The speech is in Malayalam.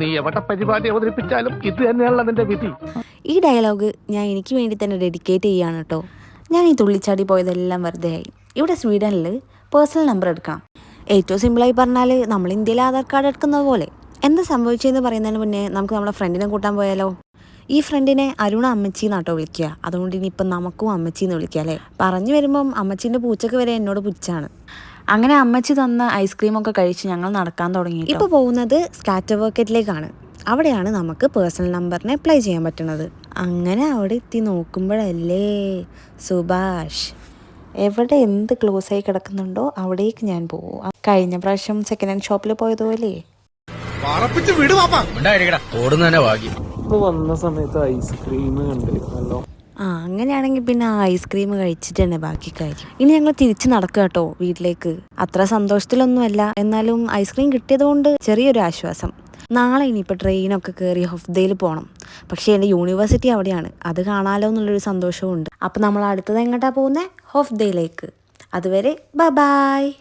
നീ എവിടെ പരിപാടി അവതരിപ്പിച്ചാലും ഈ ഡയലോഗ് ഞാൻ എനിക്ക് വേണ്ടി തന്നെ ഡെഡിക്കേറ്റ് ചെയ്യാണ് കേട്ടോ. ഞാൻ ഈ തുള്ളിച്ചാടി പോയതെല്ലാം വെറുതെ ആയി. ഇവിടെ സ്വീഡനിൽ പേഴ്സണൽ നമ്പർ എടുക്കണം. ഏറ്റവും സിമ്പിളായി പറഞ്ഞാൽ നമ്മൾ ഇന്ത്യയിൽ ആധാർ കാർഡ് എടുക്കുന്നത് പോലെ. എന്താ സംഭവിച്ചതെന്ന് പറയുന്നതിന് മുന്നേ നമുക്ക് നമ്മളെ ഫ്രണ്ടിനെ കൂട്ടാൻ പോയാലോ? ഈ ഫ്രണ്ടിനെ അരുണ അമ്മച്ചി എന്നാട്ടോ വിളിക്കുക. അതുകൊണ്ട് ഇനി ഇനിയിപ്പം നമുക്കും അമ്മച്ചി എന്ന് വിളിക്കാം അല്ലേ? പറഞ്ഞു വരുമ്പം അമ്മച്ചീന്റെ പൂച്ചക്ക് വരെ എന്നോട് പുച്ഛാണ്. അങ്ങനെ അമ്മച്ചി തന്ന ഐസ്ക്രീം ഒക്കെ കഴിച്ച് ഞങ്ങൾ നടക്കാൻ തുടങ്ങി ഇപ്പോൾ പോകുന്നത് സ്കാറ്റർ വർക്കറ്റിലേക്കാണ് അവിടെയാണ് നമുക്ക് പേഴ്സണൽ നമ്പറിനെ അപ്ലൈ ചെയ്യാൻ പറ്റുന്നത്. അങ്ങനെ അവിടെ എത്തി നോക്കുമ്പോഴല്ലേ സുഭാഷ്. എവിടെ എന്ത് ക്ലോസ് ആയി കിടക്കുന്നുണ്ടോ അവിടേക്ക് ഞാൻ പോകും കഴിഞ്ഞ പ്രാവശ്യം സെക്കൻഡ് ഹാൻഡ് ഷോപ്പിൽ പോയതുപോലെ പറപ്പിച്ച് വിട് പാപ്പ. ഓടുന്ന തന്നെ ഭാഗ്യം. ഇപ്പൊ വന്ന സമയത്ത് ഐസ്ക്രീം കണ്ടിരുന്നല്ലോ ആ അങ്ങനെയാണെങ്കിൽ പിന്നെ ഐസ്ക്രീം കഴിച്ചിട്ട് തന്നെ ബാക്കി കാര്യം. ഇനി ഞങ്ങൾ തിരിച്ചു നടക്കുക കേട്ടോ വീട്ടിലേക്ക്. അത്ര സന്തോഷത്തിലൊന്നുമല്ല. എന്നാലും ഐസ്ക്രീം കിട്ടിയത് കൊണ്ട് ചെറിയൊരു ആശ്വാസം. നാളെ ഇനിയിപ്പോൾ ട്രെയിനൊക്കെ കയറി ഹൊഫ്ദയിൽ പോകണം പക്ഷേ എന്റെ യൂണിവേഴ്സിറ്റി അവിടെയാണ്. അത് കാണാലോ എന്നുള്ളൊരു സന്തോഷവും ഉണ്ട് അപ്പോൾ നമ്മൾ അടുത്തത് എങ്ങോട്ടാണ് പോകുന്നത് ഹഫ്ദയിലേക്ക് അതുവരെ ബ ബായ്